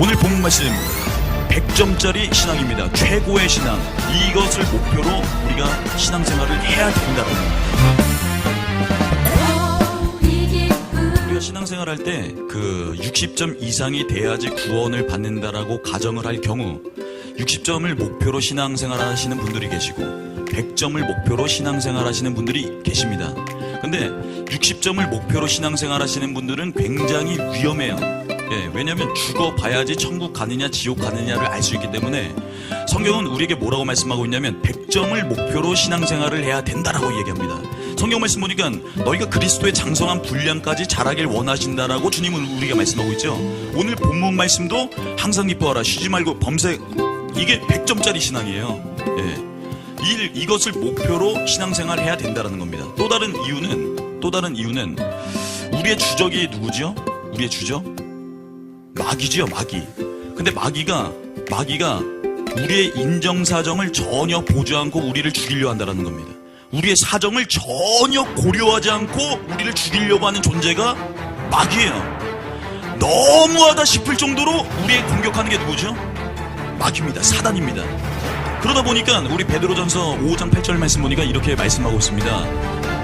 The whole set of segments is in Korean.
오늘 본문 말씀 100점짜리 신앙입니다. 최고의 신앙. 이것을 목표로 우리가 신앙생활을 해야 된다는. 우리가 신앙생활 할 때 그 60점 이상이 돼야지 구원을 받는다라고 가정을 할 경우 60점을 목표로 신앙생활 하시는 분들이 계시고 100점을 목표로 신앙생활 하시는 분들이 계십니다. 근데 60점을 목표로 신앙생활 하시는 분들은 굉장히 위험해요. 예, 왜냐하면 죽어봐야지 천국 가느냐 지옥 가느냐를 알 수 있기 때문에 성경은 우리에게 뭐라고 말씀하고 있냐면 100점을 목표로 신앙생활을 해야 된다라고 얘기합니다. 성경 말씀 보니까 너희가 그리스도의 장성한 분량까지 자라길 원하신다라고 주님은 우리가 말씀하고 있죠. 오늘 본문 말씀도 항상 기뻐하라 쉬지 말고 범세 이게 100점짜리 신앙이에요. 예. 이, 이것을 목표로 신앙생활 해야 된다라는 겁니다. 또 다른 이유는 또 다른 이유는 우리의 주적이 누구죠? 우리의 주적? 마귀지요, 마귀. 근데 마귀가 마귀가 우리의 인정 사정을 전혀 보지 않고 우리를 죽이려 한다라는 겁니다. 우리의 사정을 전혀 고려하지 않고 우리를 죽이려고 하는 존재가 마귀예요. 너무하다 싶을 정도로 우리의 공격하는 게 누구죠? 마귀입니다. 사단입니다. 그러다 보니까 우리 베드로전서 5장 8절 말씀 보니까 이렇게 말씀하고 있습니다.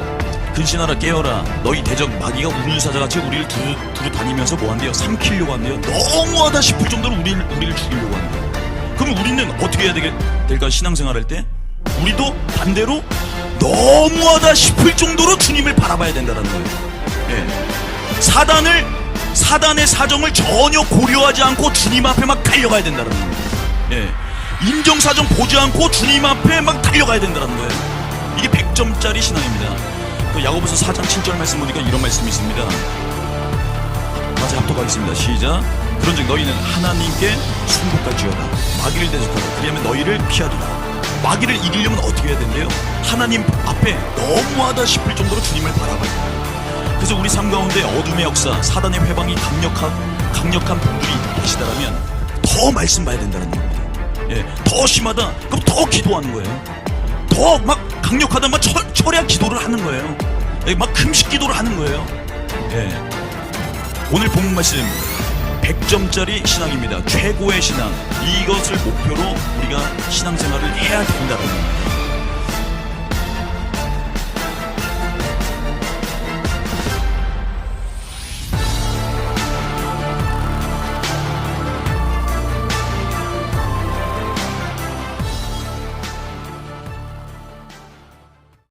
근신하라 깨어라 너희 대적 마귀가 우는 사자같이 우리를 두루, 두루 다니면서 뭐한대요? 삼키려고 한대요. 너무하다 싶을 정도로 우리를, 우리를 죽이려고 한대요. 그럼 우리는 어떻게 해야 되게, 될까? 신앙생활 할 때? 우리도 반대로 너무하다 싶을 정도로 주님을 바라봐야 된다는 거예요. 예. 사단을 사단의 사정을 전혀 고려하지 않고 주님 앞에 막 달려가야 된다는 거예요. 예. 인정 사정 보지 않고 주님 앞에 막 달려가야 된다는 거예요. 이게 100점짜리 신앙입니다. 또 야고보서 4장 7절 말씀 보니까 이런 말씀이 있습니다. 같이 합독하겠습니다. 시작. 그런즉 너희는 하나님께 순복할지어다. 마귀를 대적하라. 그리하면 너희를 피하리라. 마귀를 이기려면 어떻게 해야 된대요? 하나님 앞에 너무하다 싶을 정도로 주님을 바라봐야 돼요. 그래서 우리 삶 가운데 어둠의 역사, 사단의 회방이 강력한 강력한 분들이 계시다라면 더 말씀 봐야 된다는 겁니다. 예, 더 심하다. 그럼 더 기도하는 거예요. 더막 강력하다, 막 철, 철야 기도를 하는 거예요. 예, 막 금식 기도를 하는 거예요. 예. 오늘 본문 말씀 100점짜리 신앙입니다. 최고의 신앙. 이것을 목표로 우리가 신앙생활을 해야 된다는 겁니다.